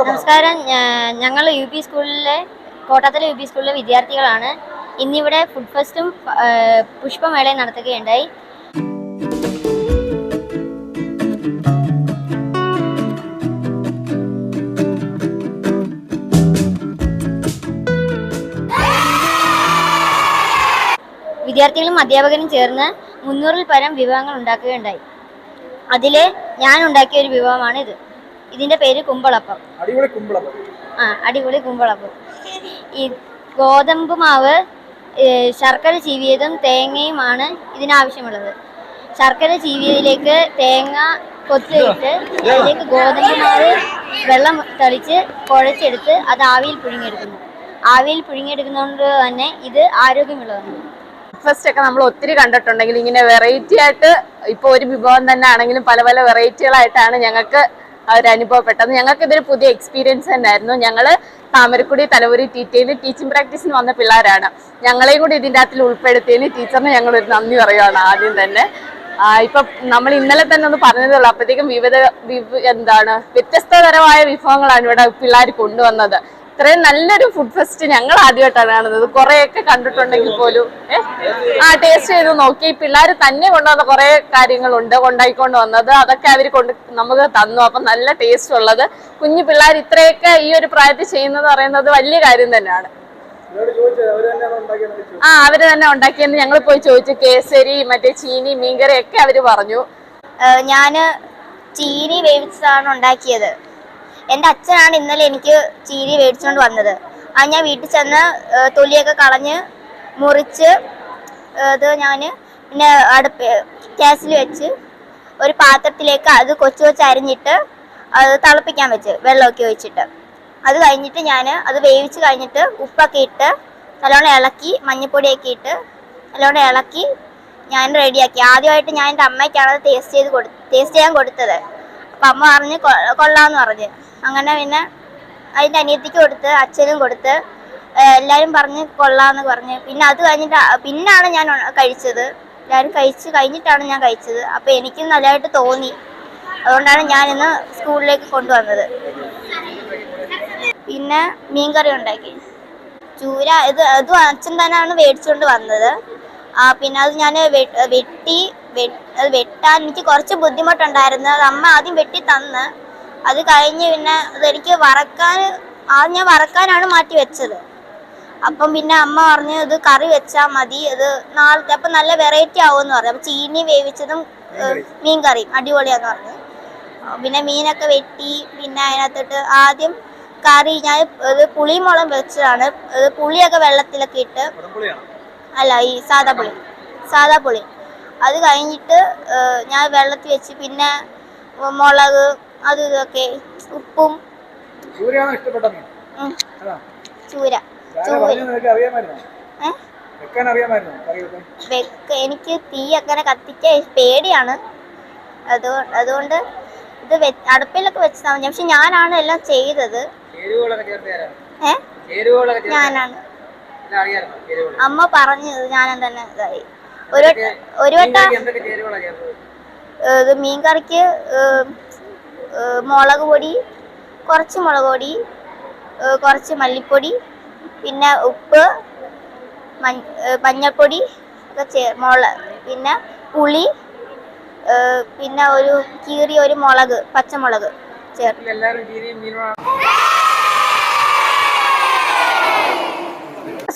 നമസ്കാരം. ഞങ്ങൾ U P സ്കൂളിലെ കോട്ടത്തിലെ യു പി സ്കൂളിലെ വിദ്യാർത്ഥികളാണ്. ഇന്നിവിടെ ഫുഡ് ഫെസ്റ്റും പുഷ്പമേളയും നടത്തുകയുണ്ടായി. വിദ്യാർത്ഥികളും അധ്യാപകരും ചേർന്ന് മുന്നൂറിൽ പരം വിഭവങ്ങൾ ഉണ്ടാക്കുകയുണ്ടായി. അതിൽ ഞാൻ ഉണ്ടാക്കിയ ഒരു വിഭവമാണ് ഇത് ഇതിന്റെ പേര് കുമ്പളപ്പം. അടിപൊളി ആ അടിപൊളി കുമ്പളപ്പം. ഈ ഗോതമ്പ് മാവ് ശർക്കര ചീവിയതും തേങ്ങയുമാണ് ഇതിനാവശ്യമുള്ളത്. ശർക്കര ചീവിയതിലേക്ക് തേങ്ങ കൊത്തിയിട്ട് അതിലേക്ക് ഗോതമ്പ് മാവ് വെള്ളം തളിച്ച് കുഴച്ചെടുത്ത് അത് ആവിയിൽ പുഴുങ്ങിയെടുക്കുന്നു. ആവിയിൽ പുഴുങ്ങിയെടുക്കുന്നതുകൊണ്ട് തന്നെ ഇത് ആരോഗ്യമുള്ളതാണ്. ഫസ്റ്റ് ഒക്കെ നമ്മൾ ഒത്തിരി കണ്ടിട്ടുണ്ടെങ്കിൽ ഇങ്ങനെ വെറൈറ്റി ആയിട്ട് ഇപ്പൊ ഒരു വിഭവം തന്നെ ആണെങ്കിലും പല പല വെറൈറ്റികളായിട്ടാണ് ഞങ്ങൾക്ക് ഒരു പെട്ടെന്ന്. ഞങ്ങൾക്ക് ഇതൊരു പുതിയ എക്സ്പീരിയൻസ് തന്നെയായിരുന്നു. ഞങ്ങൾ താമരക്കുടി തലവൂരി ടി ടിയിൽ ടീച്ചിങ് പ്രാക്ടീസിന് വന്ന പിള്ളേരാണ്. ഞങ്ങളെയും കൂടി ഇതിന്റെ അകത്തിൽ ഉൾപ്പെടുത്തിയതിന് ടീച്ചറിന് ഞങ്ങൾ ഒരു നന്ദി പറയുകയാണ് ആദ്യം തന്നെ. ഇപ്പം നമ്മൾ ഇന്നലെ തന്നെ ഒന്ന് പറഞ്ഞതേ ഉള്ളൂ. അപ്പോഴത്തേക്കും വിവിധ വിവ- എന്താണ് വ്യത്യസ്തതരമായ വിഭവങ്ങളാണ് ഇവിടെ പിള്ളേർ കൊണ്ടുവന്നത്. ഇത്രയും നല്ലൊരു ഫുഡ് ഫെസ്റ്റ് ഞങ്ങൾ ആദ്യമായിട്ടാണ് കാണുന്നത്. കുറെയൊക്കെ കണ്ടിട്ടുണ്ടെങ്കിൽ പോലും? ആ ടേസ്റ്റ് ചെയ്ത് നോക്കി. പിള്ളേർ തന്നെ കൊണ്ടുവന്ന കുറെ കാര്യങ്ങളുണ്ട് കൊണ്ടായിക്കൊണ്ട് വന്നത്. അതൊക്കെ അവർ കൊണ്ട് നമുക്ക് തന്നു. അപ്പൊ നല്ല ടേസ്റ്റ് ഉള്ളത്. കുഞ്ഞു പിള്ളേർ ഇത്രയൊക്കെ ഈ ഒരു പ്രായത്തിൽ ചെയ്യുന്നത് പറയുന്നത് വലിയ കാര്യം തന്നെയാണ്. ആ അവർ തന്നെ ഉണ്ടാക്കിയെന്ന് ഞങ്ങൾ പോയി ചോദിച്ചു. കേസരി മറ്റേ ചീനി മീൻകറി ഒക്കെ അവർ പറഞ്ഞു. ഞാൻ ചീനി വേവിച്ചതാണ് ഉണ്ടാക്കിയത്. എന്റെ അച്ഛനാണ് ഇന്നലെ എനിക്ക് ചീനി മേടിച്ചുകൊണ്ട് വന്നത്. അത് ഞാൻ വീട്ടിൽ ചെന്ന് തൊലിയൊക്കെ കളഞ്ഞ് മുറിച്ച് അത് ഞാൻ പിന്നെ അടുപ്പ് ഗ്യാസിൽ വെച്ച് ഒരു പാത്രത്തിലേക്ക് അത് കൊച്ചു കൊച്ചു അരിഞ്ഞിട്ട് അത് തിളപ്പിക്കാൻ വെച്ച് വെള്ളമൊക്കെ ഒഴിച്ചിട്ട്. അത് കഴിഞ്ഞിട്ട് ഞാൻ അത് വേവിച്ച് കഴിഞ്ഞിട്ട് ഉപ്പൊക്കെ ഇട്ട് നല്ലോണം ഇളക്കി മഞ്ഞൾപ്പൊടിയൊക്കെ ഇട്ട് നല്ലോണം ഇളക്കി ഞാൻ റെഡിയാക്കി. ആദ്യമായിട്ട് ഞാൻ എന്റെ അമ്മയ്ക്കാണ് അത് ടേസ്റ്റ് ചെയ്ത് കൊടു ടേസ്റ്റ് ചെയ്യാൻ കൊടുത്തത്. അപ്പം അമ്മ പറഞ്ഞ് കൊള്ളാമെന്ന് പറഞ്ഞ്. അങ്ങനെ പിന്നെ അതിന്റെ അനിയത്തിക്ക് കൊടുത്ത് അച്ഛനും കൊടുത്ത് എല്ലാവരും പറഞ്ഞ് കൊള്ളാന്ന് പറഞ്ഞ്. പിന്നെ അത് കഴിഞ്ഞിട്ട് പിന്നാണ് ഞാൻ കഴിച്ചത്. എല്ലാവരും കഴിച്ച് കഴിഞ്ഞിട്ടാണ് ഞാൻ കഴിച്ചത്. അപ്പോൾ എനിക്ക് നല്ലതായിട്ട് തോന്നി. അതുകൊണ്ടാണ് ഞാൻ ഇന്ന് സ്കൂളിലേക്ക് കൊണ്ടുവന്നത്. പിന്നെ മീൻകറി ഉണ്ടാക്കി. ചൂര ഇത് അതും അച്ഛൻ തന്നെയാണ് മേടിച്ചുകൊണ്ട് വന്നത്. പിന്നെ അത് ഞാൻ വെട്ടി വെട്ടാൻ എനിക്ക് കുറച്ച് ബുദ്ധിമുട്ടുണ്ടായിരുന്നു. അത് അമ്മ ആദ്യം വെട്ടി തന്ന്. അത് കഴിഞ്ഞ് പിന്നെ അതെനിക്ക് വറക്കാൻ ആദ്യം ഞാൻ വറക്കാനാണ് മാറ്റി വെച്ചത്. അപ്പം പിന്നെ അമ്മ പറഞ്ഞു ഇത് കറി വെച്ചാൽ മതി. ഇത് നാളത്തെ അപ്പം നല്ല വെറൈറ്റി ആവുമെന്ന് പറഞ്ഞു. അപ്പം ചീനി വേവിച്ചതും മീൻ കറിയും അടിപൊളിയാന്ന് പറഞ്ഞു. പിന്നെ മീനൊക്കെ വെട്ടി പിന്നെ അതിനകത്തോട്ട് ആദ്യം കറി ഞാൻ ഇത് പുളിമുളം വെച്ചതാണ്. ഇത് പുളിയൊക്കെ വെള്ളത്തിലൊക്കെ ഇട്ട് അല്ല ഈ സാദാ പുളി. സാദാ പുളി. അത് കഴിഞ്ഞിട്ട് ഞാൻ വെള്ളത്തിൽ വെച്ച് പിന്നെ മുളക് അത് ഇതൊക്കെ. ഉപ്പും. ഇഷ്ടപ്പെട്ട മീൻ ചൂര എനിക്ക് തീ അങ്ങനെ കത്തിക്കാൻ പേടിയാണ്. അതുകൊണ്ട് അതുകൊണ്ട് ഇത് അടുപ്പിലൊക്കെ വെച്ചതാ. മതി പക്ഷെ ഞാനാണ് എല്ലാം ചെയ്തത്. ഞാനാണ്. അമ്മ പറഞ്ഞത് ഞാൻ തന്നെ ഇതായി. ഒരു വട്ട- ഒരു ഇത് മീൻ കറിക്ക് ഏഹ് ഏഹ് മുളക് പൊടി കുറച്ച് മുളക് പൊടി കുറച്ച് മല്ലിപ്പൊടി പിന്നെ ഉപ്പ് മഞ്ഞൾപ്പൊടി ഒക്കെ ചേ മുള പിന്നെ പുളി പിന്നെ ഒരു കീറിയ ഒരു മുളക് പച്ചമുളക് ചേർത്ത്.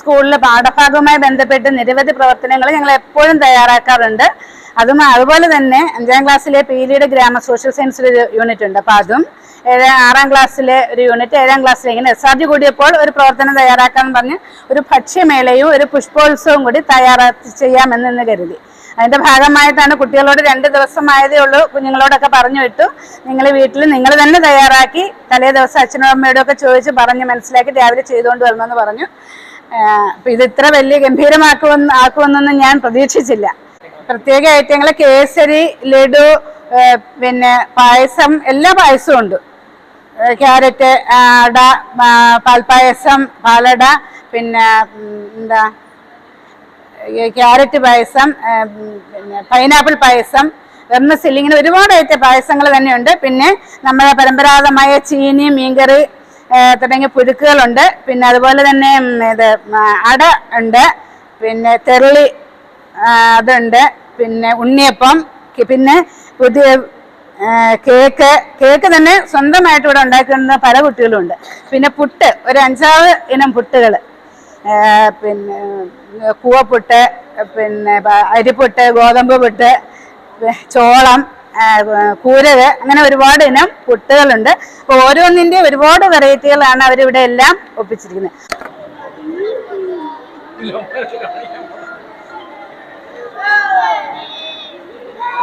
സ്കൂളിലെ പാഠഭാഗവുമായി ബന്ധപ്പെട്ട് നിരവധി പ്രവർത്തനങ്ങൾ ഞങ്ങൾ എപ്പോഴും തയ്യാറാക്കാറുണ്ട്. അതും അതുപോലെ തന്നെ അഞ്ചാം ക്ലാസ്സിലെ പീലിയുടെ ഗ്രാമ സോഷ്യൽ സയൻസിൽ ഒരു യൂണിറ്റ് ഉണ്ട്. അപ്പോൾ അതും ഏഴ് ആറാം ക്ലാസ്സിലെ ഒരു യൂണിറ്റ് ഏഴാം ക്ലാസ്സിലെ ഇങ്ങനെ എസ് ആർ ജി കൂടിയപ്പോൾ ഒരു പ്രവർത്തനം തയ്യാറാക്കാൻ പറഞ്ഞ് ഒരു ഭക്ഷ്യമേളയും ഒരു പുഷ്പോത്സവവും കൂടി തയ്യാറാ ചെയ്യാമെന്ന് കരുതി. അതിന്റെ ഭാഗമായിട്ടാണ് കുട്ടികളോട് രണ്ട് ദിവസമായതേ ഉള്ളൂ. കുഞ്ഞുങ്ങളോടൊക്കെ പറഞ്ഞു വിട്ടു. നിങ്ങൾ വീട്ടിൽ നിങ്ങൾ തന്നെ തയ്യാറാക്കി. തലേ ദിവസം അച്ഛനും അമ്മയോടും ഒക്കെ ചോദിച്ച് പറഞ്ഞ് മനസ്സിലാക്കി രാവിലെ ചെയ്തുകൊണ്ട് വരണമെന്ന് പറഞ്ഞു. ഇത് ഇത്ര വലിയ ഗംഭീരമാക്കുമെന്ന് ആക്കുമെന്നൊന്നും ഞാൻ പ്രതീക്ഷിച്ചില്ല. പ്രത്യേക ഐറ്റങ്ങൾ കേസരി ലഡു പിന്നെ പായസം എല്ലാ പായസവും ഉണ്ട്. ക്യാരറ്റ് അട പാൽപ്പായസം പാലട പിന്നെ എന്താ ക്യാരറ്റ് പായസം പിന്നെ പൈനാപ്പിൾ പായസം വെർമസിൽ ഇങ്ങനെ ഒരുപാട് ഐറ്റം പായസങ്ങൾ തന്നെയുണ്ട്. പിന്നെ നമ്മുടെ പരമ്പരാഗതമായ ചീനി മീൻകറി തുടങ്ങിയ പുഴുക്കുകളുണ്ട്. പിന്നെ അതുപോലെ തന്നെ ഇത് അട ഉണ്ട്. പിന്നെ തെരളി അതുണ്ട്. പിന്നെ ഉണ്ണിയപ്പം പിന്നെ പുതിയ കേക്ക്. കേക്ക് തന്നെ സ്വന്തമായിട്ട് ഇവിടെ ഉണ്ടാക്കുന്ന പല കുട്ടികളുണ്ട്. പിന്നെ പുട്ട് ഒരു അഞ്ചാറ് ഇനം പുട്ടുകൾ പിന്നെ കൂവപ്പുട്ട് പിന്നെ അരിപ്പുട്ട് ഗോതമ്പ് പുട്ട് ചോളം കൂരക് അങ്ങനെ ഒരുപാട് ഇനം പുട്ടുകളുണ്ട്. അപ്പോൾ ഓരോന്നിന്റെ ഒരുപാട് വെറൈറ്റികളാണ് അവരിവിടെ എല്ലാം ഒപ്പിച്ചിരിക്കുന്നത്.